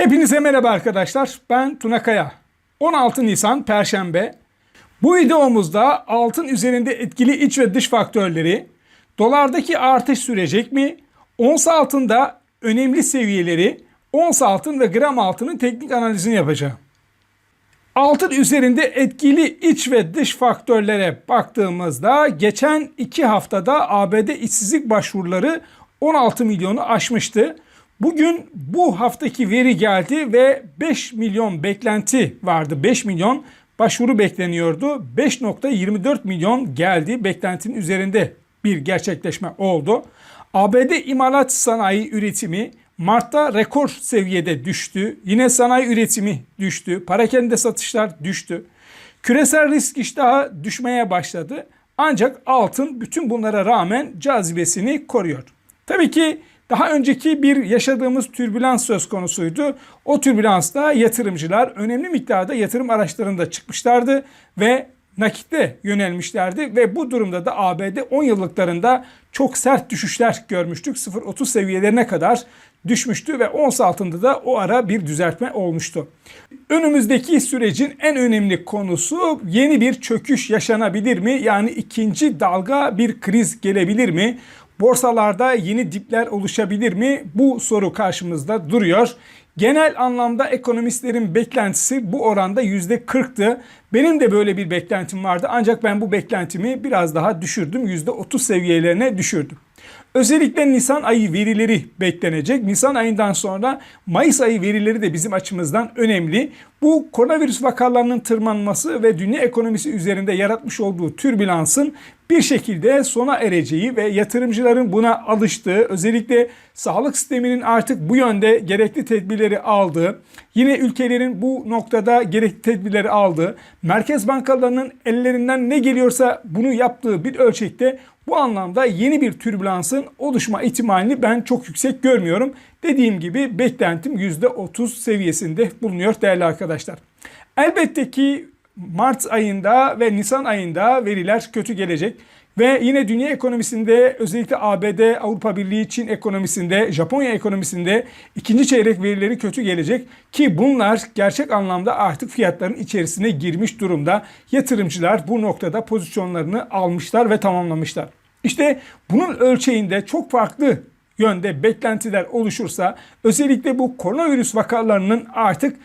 Hepinize merhaba arkadaşlar. Ben Tuna Kaya. 16 Nisan Perşembe. Bu videomuzda altın üzerinde etkili iç ve dış faktörleri, dolardaki artış sürecek mi, ons altında önemli seviyeleri, ons altın ve gram altının teknik analizini yapacağım. Altın üzerinde etkili iç ve dış faktörlere baktığımızda geçen iki haftada ABD işsizlik başvuruları 16 milyonu aşmıştı. Bugün bu haftaki veri geldi ve 5 milyon beklenti vardı. 5 milyon başvuru bekleniyordu. 5.24 milyon geldi. Beklentinin üzerinde bir gerçekleşme oldu. ABD imalat sanayi üretimi Mart'ta rekor seviyede düştü. Yine sanayi üretimi düştü. Parakende satışlar düştü. Küresel risk iştahı düşmeye başladı. Ancak altın bütün bunlara rağmen cazibesini koruyor. Tabii ki daha önceki bir yaşadığımız türbülans söz konusuydu. O türbülansta yatırımcılar önemli miktarda yatırım araçlarında çıkmışlardı ve nakitte yönelmişlerdi ve bu durumda da ABD 10 yıllıklarında çok sert düşüşler görmüştük. 0.30 seviyelerine kadar düşmüştü ve ons altında da o ara bir düzeltme olmuştu. Önümüzdeki sürecin en önemli konusu yeni bir çöküş yaşanabilir mi? Yani ikinci dalga bir kriz gelebilir mi? Borsalarda yeni dipler oluşabilir mi? Bu soru karşımızda duruyor. Genel anlamda ekonomistlerin beklentisi bu oranda %40'tı. Benim de böyle bir beklentim vardı ancak ben bu beklentimi biraz daha düşürdüm. %30 seviyelerine düşürdüm. Özellikle Nisan ayı verileri beklenecek. Nisan ayından sonra Mayıs ayı verileri de bizim açımızdan önemli. Bu koronavirüs vakalarının tırmanması ve dünya ekonomisi üzerinde yaratmış olduğu türbülansın bir şekilde sona ereceği ve yatırımcıların buna alıştığı, özellikle sağlık sisteminin artık bu yönde gerekli tedbirleri aldığı, yine ülkelerin bu noktada gerekli tedbirleri aldığı, merkez bankalarının ellerinden ne geliyorsa bunu yaptığı bir ölçekte bu anlamda yeni bir türbülansın oluşma ihtimalini ben çok yüksek görmüyorum. Dediğim gibi beklentim %30 seviyesinde bulunuyor değerli arkadaşlar. Elbette ki Mart ayında ve Nisan ayında veriler kötü gelecek. Ve yine dünya ekonomisinde özellikle ABD, Avrupa Birliği, Çin ekonomisinde, Japonya ekonomisinde ikinci çeyrek verileri kötü gelecek. Ki bunlar gerçek anlamda artık fiyatların içerisine girmiş durumda. Yatırımcılar bu noktada pozisyonlarını almışlar ve tamamlamışlar. İşte bunun ölçeğinde çok farklı yönde beklentiler oluşursa özellikle bu koronavirüs vakalarının artık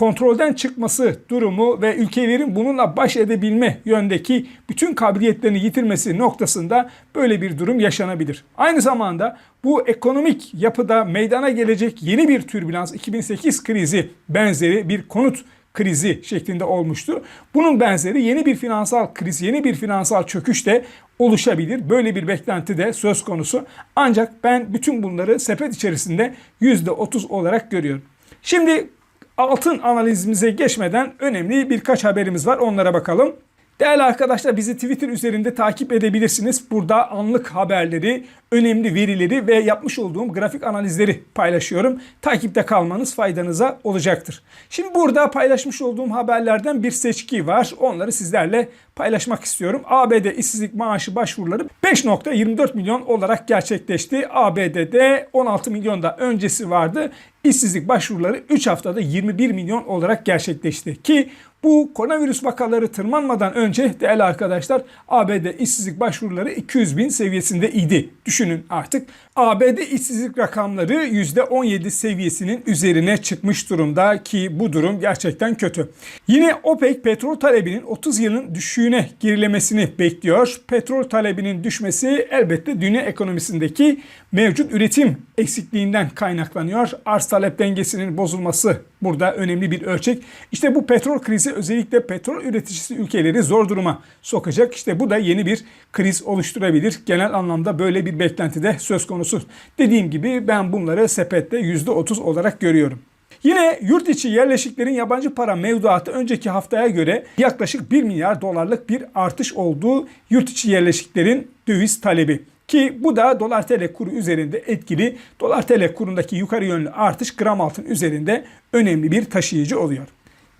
kontrolden çıkması durumu ve ülkelerin bununla baş edebilme yöndeki bütün kabiliyetlerini yitirmesi noktasında böyle bir durum yaşanabilir. Aynı zamanda bu ekonomik yapıda meydana gelecek yeni bir türbülans 2008 krizi benzeri bir konut krizi şeklinde olmuştu. Bunun benzeri yeni bir finansal kriz, yeni bir finansal çöküş de oluşabilir. Böyle bir beklenti de söz konusu. Ancak ben bütün bunları sepet içerisinde %30 olarak görüyorum. Şimdi altın analizimize geçmeden önemli birkaç haberimiz var. Onlara bakalım. Değerli arkadaşlar bizi Twitter üzerinde takip edebilirsiniz. Burada anlık haberleri, önemli verileri ve yapmış olduğum grafik analizleri paylaşıyorum. Takipte kalmanız faydanıza olacaktır. Şimdi burada paylaşmış olduğum haberlerden bir seçki var. Onları sizlerle paylaşmak istiyorum. ABD işsizlik maaşı başvuruları 5.24 milyon olarak gerçekleşti. ABD'de 16 milyon da öncesi vardı. İşsizlik başvuruları 3 haftada 21 milyon olarak gerçekleşti. Ki bu koronavirüs vakaları tırmanmadan önce değerli arkadaşlar ABD işsizlik başvuruları 200 bin seviyesinde idi. Düşünün artık ABD işsizlik rakamları %17 seviyesinin üzerine çıkmış durumda ki bu durum gerçekten kötü. Yine OPEC petrol talebinin 30 yılın düşüğüne gerilemesini bekliyor. Petrol talebinin düşmesi elbette dünya ekonomisindeki mevcut üretim eksikliğinden kaynaklanıyor. Arz talep dengesinin bozulması burada önemli bir ölçek. İşte bu petrol krizi özellikle petrol üreticisi ülkeleri zor duruma sokacak. İşte bu da yeni bir kriz oluşturabilir. Genel anlamda böyle bir beklenti de söz konusu. Dediğim gibi ben bunları sepette %30 olarak görüyorum. Yine yurt içi yerleşiklerin yabancı para mevduatı önceki haftaya göre yaklaşık 1 milyar dolarlık bir artış olduğu yurt içi yerleşiklerin döviz talebi. Ki bu da dolar tl kuru üzerinde etkili. Dolar tl kurundaki yukarı yönlü artış gram altın üzerinde önemli bir taşıyıcı oluyor.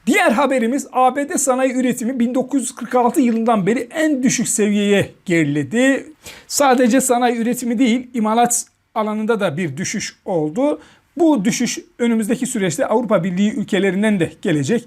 Diğer haberimiz ABD sanayi üretimi 1946 yılından beri en düşük seviyeye geriledi. Sadece sanayi üretimi değil imalat alanında da bir düşüş oldu. Bu düşüş önümüzdeki süreçte Avrupa Birliği ülkelerinden de gelecek.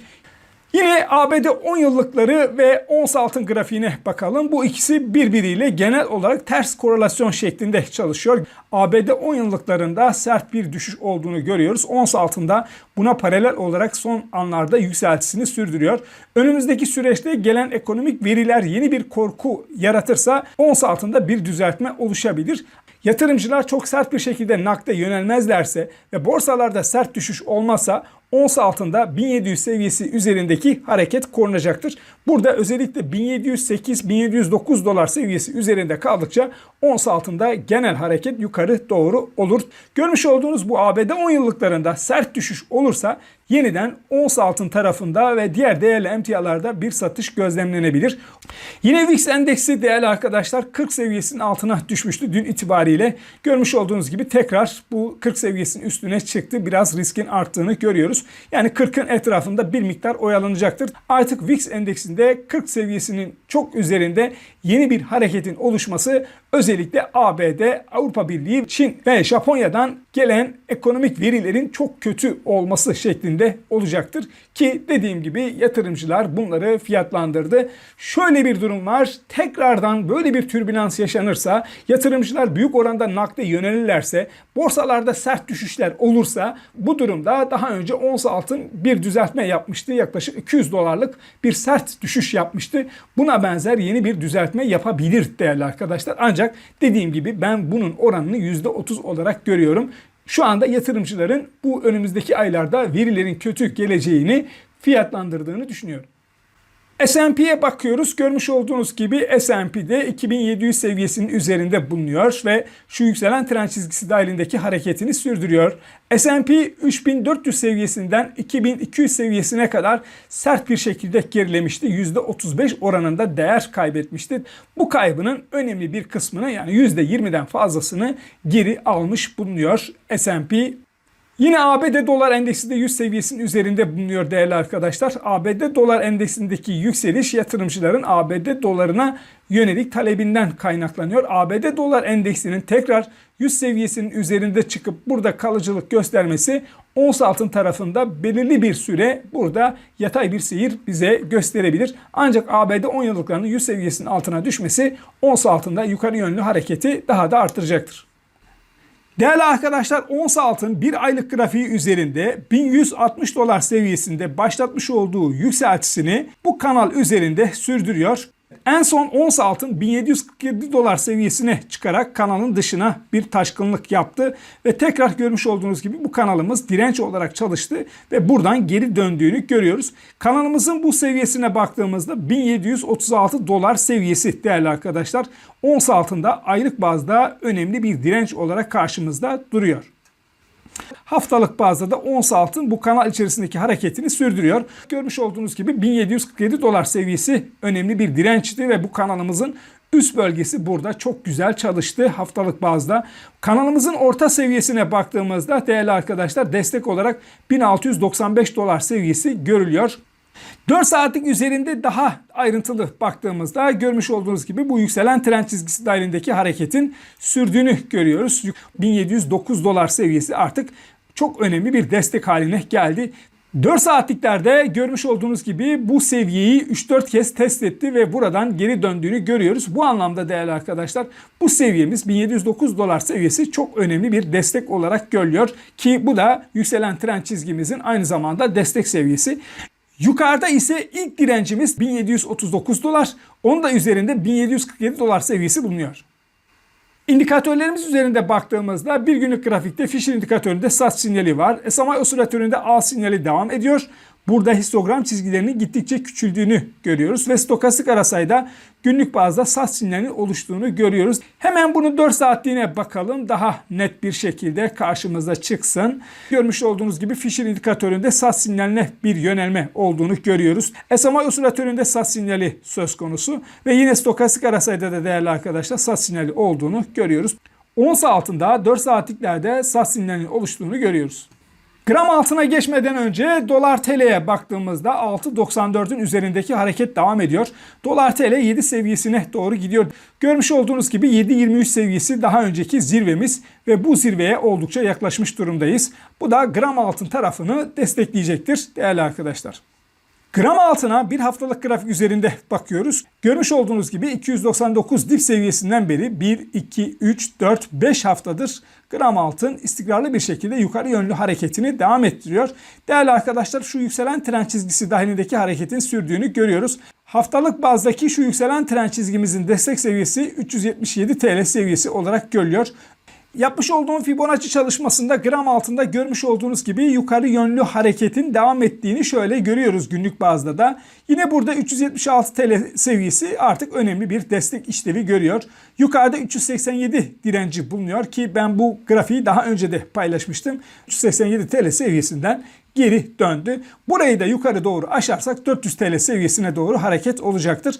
Yine ABD 10 yıllıkları ve ons altın grafiğine bakalım. Bu ikisi birbiriyle genel olarak ters korelasyon şeklinde çalışıyor. ABD 10 yıllıklarında sert bir düşüş olduğunu görüyoruz. Ons altında buna paralel olarak son anlarda yükseltisini sürdürüyor. Önümüzdeki süreçte gelen ekonomik veriler yeni bir korku yaratırsa ons altında bir düzeltme oluşabilir. Yatırımcılar çok sert bir şekilde nakde yönelmezlerse ve borsalarda sert düşüş olmazsa ons altında 1700 seviyesi üzerindeki hareket korunacaktır. Burada özellikle 1708-1709 dolar seviyesi üzerinde kaldıkça ons altında genel hareket yukarı doğru olur. Görmüş olduğunuz bu ABD 10 yıllıklarında sert düşüş olursa yeniden ons altın tarafında ve diğer değerli emtialarda bir satış gözlemlenebilir. Yine VIX endeksi değerli arkadaşlar 40 seviyesinin altına düşmüştü dün itibariyle. Görmüş olduğunuz gibi tekrar bu 40 seviyesinin üstüne çıktı. Biraz riskin arttığını görüyoruz. Yani 40'ın etrafında bir miktar oyalanacaktır. Artık VIX endeksinde 40 seviyesinin çok üzerinde yeni bir hareketin oluşması özellikle ABD, Avrupa Birliği, Çin ve Japonya'dan gelen ekonomik verilerin çok kötü olması şeklinde olacaktır. Ki dediğim gibi yatırımcılar bunları fiyatlandırdı. Şöyle bir durum var. Tekrardan böyle bir türbülans yaşanırsa, yatırımcılar büyük oranda nakde yönelirlerse, borsalarda sert düşüşler olursa bu durumda daha önce ons altın bir düzeltme yapmıştı. Yaklaşık 200 dolarlık bir sert düşüş yapmıştı. Buna benzer yeni bir düzeltme yapabilir değerli arkadaşlar. Ancak dediğim gibi ben bunun oranını %30 olarak görüyorum. Şu anda yatırımcıların bu önümüzdeki aylarda verilerin kötü geleceğini fiyatlandırdığını düşünüyorum. S&P'ye bakıyoruz. Görmüş olduğunuz gibi S&P'de 2700 seviyesinin üzerinde bulunuyor ve şu yükselen trend çizgisi dahilindeki hareketini sürdürüyor. S&P 3400 seviyesinden 2200 seviyesine kadar sert bir şekilde gerilemişti. %35 oranında değer kaybetmişti. Bu kaybının önemli bir kısmını yani %20'den fazlasını geri almış bulunuyor S&P Yine ABD dolar endeksi de 100 seviyesinin üzerinde bulunuyor değerli arkadaşlar. ABD dolar endeksindeki yükseliş yatırımcıların ABD dolarına yönelik talebinden kaynaklanıyor. ABD dolar endeksinin tekrar 100 seviyesinin üzerinde çıkıp burada kalıcılık göstermesi ons altın tarafında belirli bir süre burada yatay bir seyir bize gösterebilir. Ancak ABD 10 yıllıklarının 100 seviyesinin altına düşmesi ons altında yukarı yönlü hareketi daha da artıracaktır. Değerli arkadaşlar ons altın bir aylık grafiği üzerinde 1160 dolar seviyesinde başlatmış olduğu yükseltisini bu kanal üzerinde sürdürüyor. En son ons altın 1747 dolar seviyesine çıkarak kanalın dışına bir taşkınlık yaptı ve tekrar görmüş olduğunuz gibi bu kanalımız direnç olarak çalıştı ve buradan geri döndüğünü görüyoruz. Kanalımızın bu seviyesine baktığımızda 1736 dolar seviyesi değerli arkadaşlar. Ons altında aylık bazda önemli bir direnç olarak karşımızda duruyor. Haftalık bazda da ons altın bu kanal içerisindeki hareketini sürdürüyor. Görmüş olduğunuz gibi 1747 dolar seviyesi önemli bir dirençti ve bu kanalımızın üst bölgesi burada çok güzel çalıştı haftalık bazda. Kanalımızın orta seviyesine baktığımızda değerli arkadaşlar destek olarak 1695 dolar seviyesi görülüyor. 4 saatlik üzerinde daha ayrıntılı baktığımızda görmüş olduğunuz gibi bu yükselen trend çizgisi dahilindeki hareketin sürdüğünü görüyoruz. 1709 dolar seviyesi artık çok önemli bir destek haline geldi. 4 saatliklerde görmüş olduğunuz gibi bu seviyeyi 3-4 kez test etti ve buradan geri döndüğünü görüyoruz. Bu anlamda değerli arkadaşlar bu seviyemiz 1709 dolar seviyesi çok önemli bir destek olarak görülüyor. Ki bu da yükselen trend çizgimizin aynı zamanda destek seviyesi. Yukarıda ise ilk direncimiz 1739 dolar. Onun da üzerinde 1747 dolar seviyesi bulunuyor. İndikatörlerimiz üzerinde baktığımızda bir günlük grafikte Fisher indikatöründe sat sinyali var. SMA osilatöründe al sinyali devam ediyor. Burada histogram çizgilerinin gittikçe küçüldüğünü görüyoruz ve stokastik arasayda günlük bazda sat sinyalinin oluştuğunu görüyoruz. Hemen bunu 4 saatliğine bakalım daha net bir şekilde karşımıza çıksın. Görmüş olduğunuz gibi Fisher indikatöründe sat sinyaline bir yönelme olduğunu görüyoruz. SMA osilatöründe sat sinyali söz konusu ve yine stokastik arasayda da değerli arkadaşlar sat sinyali olduğunu görüyoruz. 10 altında 4 saatliklerde sat sinyalinin oluştuğunu görüyoruz. Gram altına geçmeden önce dolar TL'ye baktığımızda 6.94'ün üzerindeki hareket devam ediyor. Dolar TL 7 seviyesine doğru gidiyor. Görmüş olduğunuz gibi 7.23 seviyesi daha önceki zirvemiz ve bu zirveye oldukça yaklaşmış durumdayız. Bu da gram altın tarafını destekleyecektir değerli arkadaşlar. Gram altına bir haftalık grafik üzerinde bakıyoruz. Görmüş olduğunuz gibi 299 dip seviyesinden beri 1, 2, 3, 4, 5 haftadır gram altın istikrarlı bir şekilde yukarı yönlü hareketini devam ettiriyor. Değerli arkadaşlar şu yükselen trend çizgisi dahilindeki hareketin sürdüğünü görüyoruz. Haftalık bazdaki şu yükselen trend çizgimizin destek seviyesi 377 TL seviyesi olarak görülüyor. Yapmış olduğum Fibonacci çalışmasında gram altında görmüş olduğunuz gibi yukarı yönlü hareketin devam ettiğini şöyle görüyoruz günlük bazda da. Yine burada 376 TL seviyesi artık önemli bir destek işlevi görüyor. Yukarıda 387 direnci bulunuyor ki ben bu grafiği daha önce de paylaşmıştım. 387 TL seviyesinden geri döndü. Burayı da yukarı doğru aşarsak 400 TL seviyesine doğru hareket olacaktır.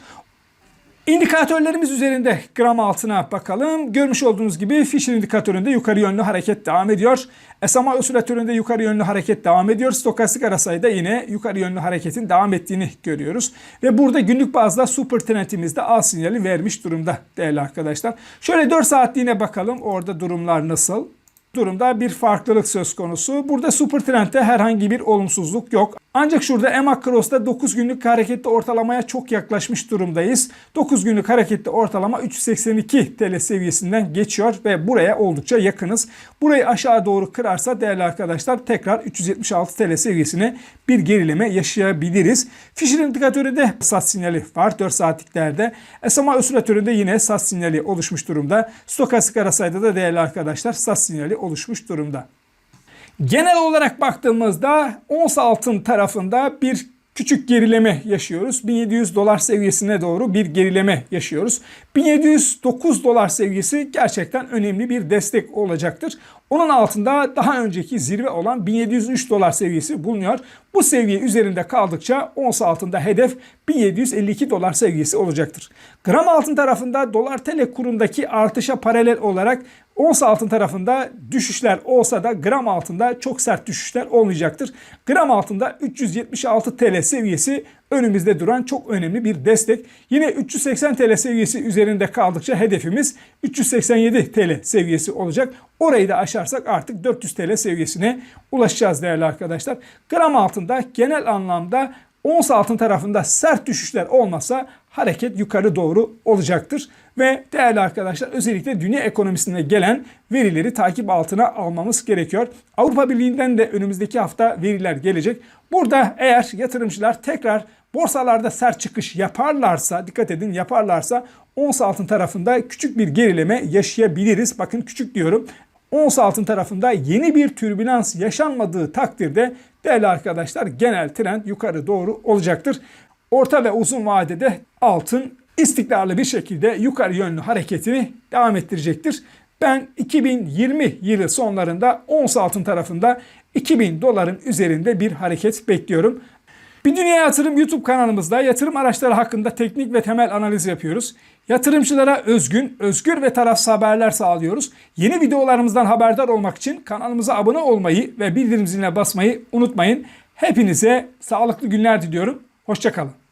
İndikatörlerimiz üzerinde gram altına bakalım. Görmüş olduğunuz gibi Fisher indikatöründe yukarı yönlü hareket devam ediyor. SMA osilatöründe yukarı yönlü hareket devam ediyor. Stokastik arasayda yine yukarı yönlü hareketin devam ettiğini görüyoruz. Ve burada günlük bazda super trendimizde al sinyali vermiş durumda değerli arkadaşlar. Şöyle 4 saatliğine bakalım orada durumlar nasıl? Durumda bir farklılık söz konusu. Burada super trendde herhangi bir olumsuzluk yok. Ancak şurada EMA Cross'ta 9 günlük harekette ortalamaya çok yaklaşmış durumdayız. 9 günlük harekette ortalama 382 TL seviyesinden geçiyor ve buraya oldukça yakınız. Burayı aşağı doğru kırarsa değerli arkadaşlar tekrar 376 TL seviyesine bir gerileme yaşayabiliriz. Fisher indikatöründe sat sinyali var 4 saatliklerde. SMA osilatöründe yine sat sinyali oluşmuş durumda. Stokastik arasayda da değerli arkadaşlar sat sinyali oluşmuş durumda. Genel olarak baktığımızda ons altın tarafında bir küçük gerileme yaşıyoruz. 1700 dolar seviyesine doğru bir gerileme yaşıyoruz. 1709 dolar seviyesi gerçekten önemli bir destek olacaktır. Onun altında daha önceki zirve olan 1703 dolar seviyesi bulunuyor. Bu seviye üzerinde kaldıkça ons altında hedef 1752 dolar seviyesi olacaktır. Gram altın tarafında dolar tl kurundaki artışa paralel olarak ons altın tarafında düşüşler olsa da gram altında çok sert düşüşler olmayacaktır. Gram altında 376 TL seviyesi önümüzde duran çok önemli bir destek. Yine 380 TL seviyesi üzerinde kaldıkça hedefimiz 387 TL seviyesi olacak. Orayı da aşarsak artık 400 TL seviyesine ulaşacağız değerli arkadaşlar. Gram altında genel anlamda ons altın tarafında sert düşüşler olmasa hareket yukarı doğru olacaktır. Ve değerli arkadaşlar özellikle dünya ekonomisine gelen verileri takip altına almamız gerekiyor. Avrupa Birliği'nden de önümüzdeki hafta veriler gelecek. Burada eğer yatırımcılar tekrar borsalarda sert çıkış yaparlarsa, dikkat edin yaparlarsa ons altın tarafında küçük bir gerileme yaşayabiliriz. Bakın küçük diyorum. Ons altın tarafında yeni bir türbülans yaşanmadığı takdirde değerli arkadaşlar genel trend yukarı doğru olacaktır. Orta ve uzun vadede altın istikrarlı bir şekilde yukarı yönlü hareketini devam ettirecektir. Ben 2020 yılı sonlarında ons altın tarafında 2000 doların üzerinde bir hareket bekliyorum. Bir Dünya Yatırım YouTube kanalımızda yatırım araçları hakkında teknik ve temel analiz yapıyoruz. Yatırımcılara özgün, özgür ve tarafsız haberler sağlıyoruz. Yeni videolarımızdan haberdar olmak için kanalımıza abone olmayı ve bildirim ziline basmayı unutmayın. Hepinize sağlıklı günler diliyorum. Hoşçakalın.